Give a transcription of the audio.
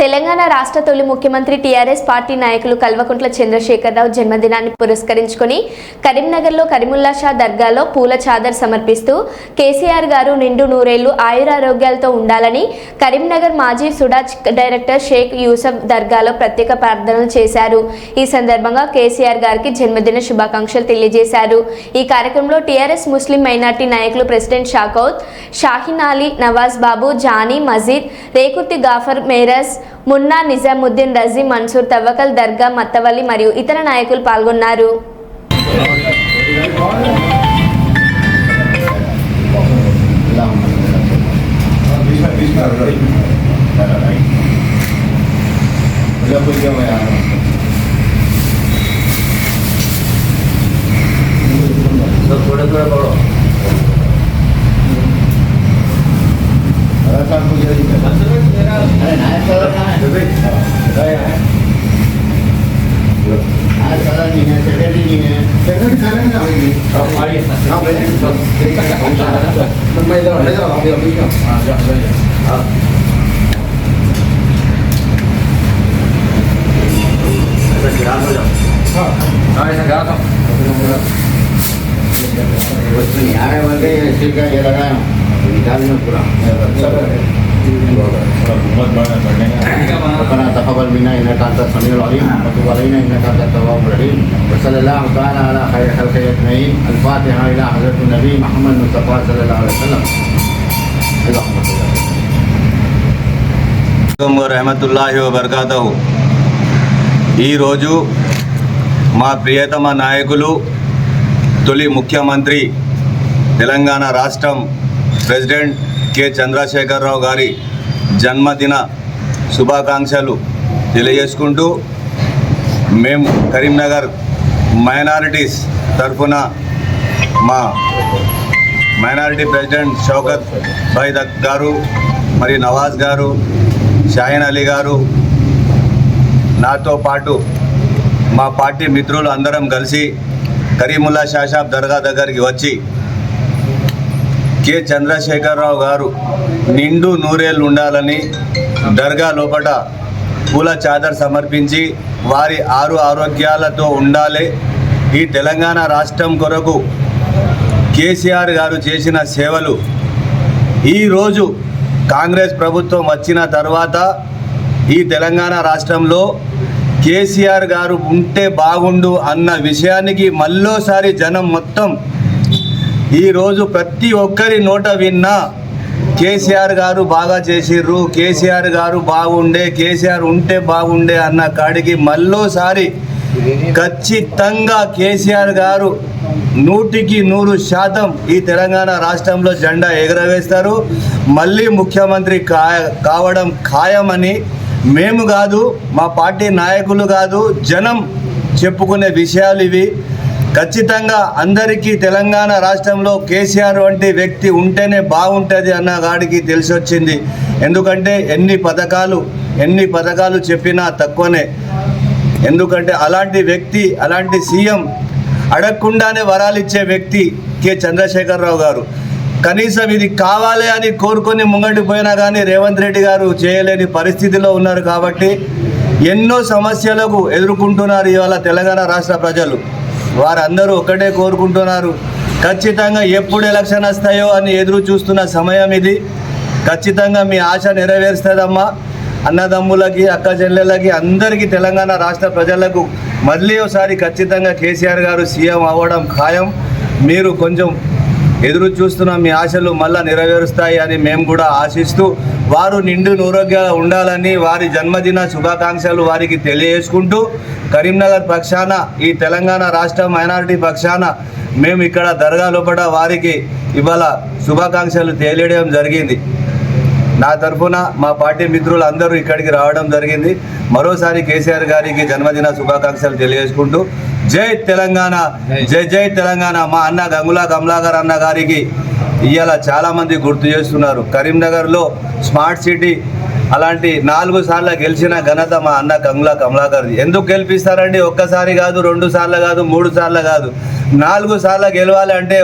తెలంగాణ రాష్ట్ర తొలి ముఖ్యమంత్రి టీఆర్ఎస్ పార్టీ నాయకులు కల్వకుంట్ల చంద్రశేఖరరావు జన్మదినాన్ని పురస్కరించుకుని కరీంనగర్లో కరీముల్లా షా దర్గాలో పూల చాదర్ సమర్పిస్తూ కేసీఆర్ గారు నిండు నూరేళ్ళు ఆయురారోగ్యాలతో ఉండాలని కరీంనగర్ మాజీ సుడాచ్ డైరెక్టర్ షేక్ యూసఫ్ దర్గాలో ప్రత్యేక ప్రార్థనలు చేశారు. ఈ సందర్భంగా కేసీఆర్ గారికి జన్మదిన శుభాకాంక్షలు తెలియజేశారు. ఈ కార్యక్రమంలో టీఆర్ఎస్ ముస్లిం మైనార్టీ నాయకులు ప్రెసిడెంట్ షాకౌత్ షాహిన్ అలీ నవాజ్ బాబు జానీ మజీద్ రేకుర్తి గాఫర్ మేరస్ మున్నా నిజాముద్దీన్ రజీ మన్సూర్ తవ్వకల్ దర్గా మత్తవల్లి మరియు ఇతర నాయకులు పాల్గొన్నారు थोड़ा थोड़ा पढ़ो नहीं है। सेक्रेटरी नहीं है सेक्रेटरी खाने में आएगी आप आइए हाँ भाई मैं इधर आ जाओ आप अभी हाँ जाओ हाँ ऐसा गिरा हो जाओ हाँ हाँ ऐसा गिरा था वस्तु नहीं आ रहे बोलते इसका ये लगाया निकालना पूरा सब ربنا تقبل منا انك انت السميع العليم وتب علينا انك انت التواب الرحيم وصلى الله تعالى على خير خلقه اجمعين الفاتحه الى حضره النبي محمد المصطفى صلى الله عليه وسلم اللهم صل على రహమతుల్లాహి వబర్కాతహు ఈరోజు మా ప్రియతమ నాయకులు తొలి ముఖ్యమంత్రి తెలంగాణ రాష్ట్రం ప్రెసిడెంట్ కె. చంద్రశేఖరరావు గారి జన్మదిన శుభాకాంక్షలు తెలియజేసుకుంటూ మేము కరీంనగర్ మైనారిటీస్ తరఫున మా మైనారిటీ ప్రెసిడెంట్ షౌకత్ భాయ్ గారు మరి నవాజ్ గారు షాహీన్ అలీ గారు నాతో పాటు మా పార్టీ మిత్రులు అందరం కలిసి కరీముల్లా షాషాబ్ దర్గా దగ్గరికి వచ్చి కె. చంద్రశేఖరరావు గారు నిండు నూరేళ్ళు ఉండాలని దర్గా లోపల పూల చాదర్ సమర్పించి వారి ఆరు ఆరోగ్యాలతో ఉండాలి. ఈ తెలంగాణ రాష్ట్రం కొరకు కేసీఆర్ గారు చేసిన సేవలు ఈరోజు కాంగ్రెస్ ప్రభుత్వం వచ్చిన తర్వాత ఈ తెలంగాణ రాష్ట్రంలో కేసీఆర్ గారు ఉంటే బాగుండు అన్న విషయానికి మళ్ళోసారి జనం మొత్తం ఈరోజు ప్రతి ఒక్కరి నోట విన్నా కేసీఆర్ గారు బాగా చేసిర్రు కేసీఆర్ గారు బాగుండే కేసీఆర్ ఉంటే బాగుండే అన్న కాడికి మళ్ళోసారి ఖచ్చితంగా కేసీఆర్ గారు నూటికి నూరు శాతం ఈ తెలంగాణ రాష్ట్రంలో జెండా ఎగరవేస్తారు. మళ్ళీ ముఖ్యమంత్రి కా కావడం ఖాయమని మేము కాదు మా పార్టీ నాయకులు కాదు జనం చెప్పుకునే విషయాలు ఇవి. ఖచ్చితంగా అందరికీ తెలంగాణ రాష్ట్రంలో కేసీఆర్ వంటి వ్యక్తి ఉంటేనే బాగుంటుంది అన్న గాడికి తెలిసి వచ్చింది ఎందుకంటే ఎన్ని పథకాలు ఎన్ని పథకాలు చెప్పినా తక్కువనే. ఎందుకంటే అలాంటి వ్యక్తి అలాంటి సీఎం అడగకుండానే వరాలు ఇచ్చే వ్యక్తి కె. చంద్రశేఖరరావు గారు. కనీసం ఇది కావాలి అని కోరుకొని ముంగటి పోయినా కానీ రేవంత్ రెడ్డి గారు చేయలేని పరిస్థితిలో ఉన్నారు కాబట్టి ఎన్నో సమస్యలకు ఎదుర్కొంటున్నారు ఇవాళ తెలంగాణ రాష్ట్ర ప్రజలు. వారందరూ ఒకటే కోరుకుంటున్నారు. ఖచ్చితంగా ఎప్పుడు ఎలక్షన్ వస్తాయో అని ఎదురు చూస్తున్న సమయం ఇది. ఖచ్చితంగా మీ ఆశ నెరవేరుస్తుందమ్మా. అన్నదమ్ములకి అక్క చెల్లెళ్ళకి అందరికీ తెలంగాణ రాష్ట్ర ప్రజలకు మళ్ళీ ఒకసారి ఖచ్చితంగా కేసీఆర్ గారు సీఎం అవ్వడం ఖాయం. మీరు కొంచెం ఎదురు చూస్తున్న మీ ఆశలు మళ్ళా నెరవేరుస్తాయి అని మేము కూడా ఆశిస్తూ వారు నిండు నూరోగ్యాలు ఉండాలని వారి జన్మదిన శుభాకాంక్షలు వారికి తెలియజేసుకుంటూ కరీంనగర్ పక్షాన ఈ తెలంగాణ రాష్ట్ర మైనారిటీ పక్షాన మేము ఇక్కడ దర్గా లోపల వారికి ఇవాళ శుభాకాంక్షలు తెలియడం జరిగింది. నా తరఫున మా పార్టీ మిత్రులు అందరూ ఇక్కడికి రావడం జరిగింది. మరోసారి కేసీఆర్ గారికి జన్మదిన శుభాకాంక్షలు తెలియజేసుకుంటూ జై తెలంగాణ జై. జై తెలంగాణ. మా అన్న గంగులా కమలాకర్ అన్న గారికి ఇవాళ చాలామంది గుర్తు చేస్తున్నారు. కరీంనగర్లో స్మార్ట్ సిటీ అలాంటి నాలుగు సార్లు గెలిచిన ఘనత మా అన్న కంగులా కమలాకర్ది. ఎందుకు గెలిపిస్తారండి? ఒక్కసారి కాదు రెండు సార్లు కాదు మూడు సార్లు కాదు. నాలుగు సార్లు గెలవాలి అంటే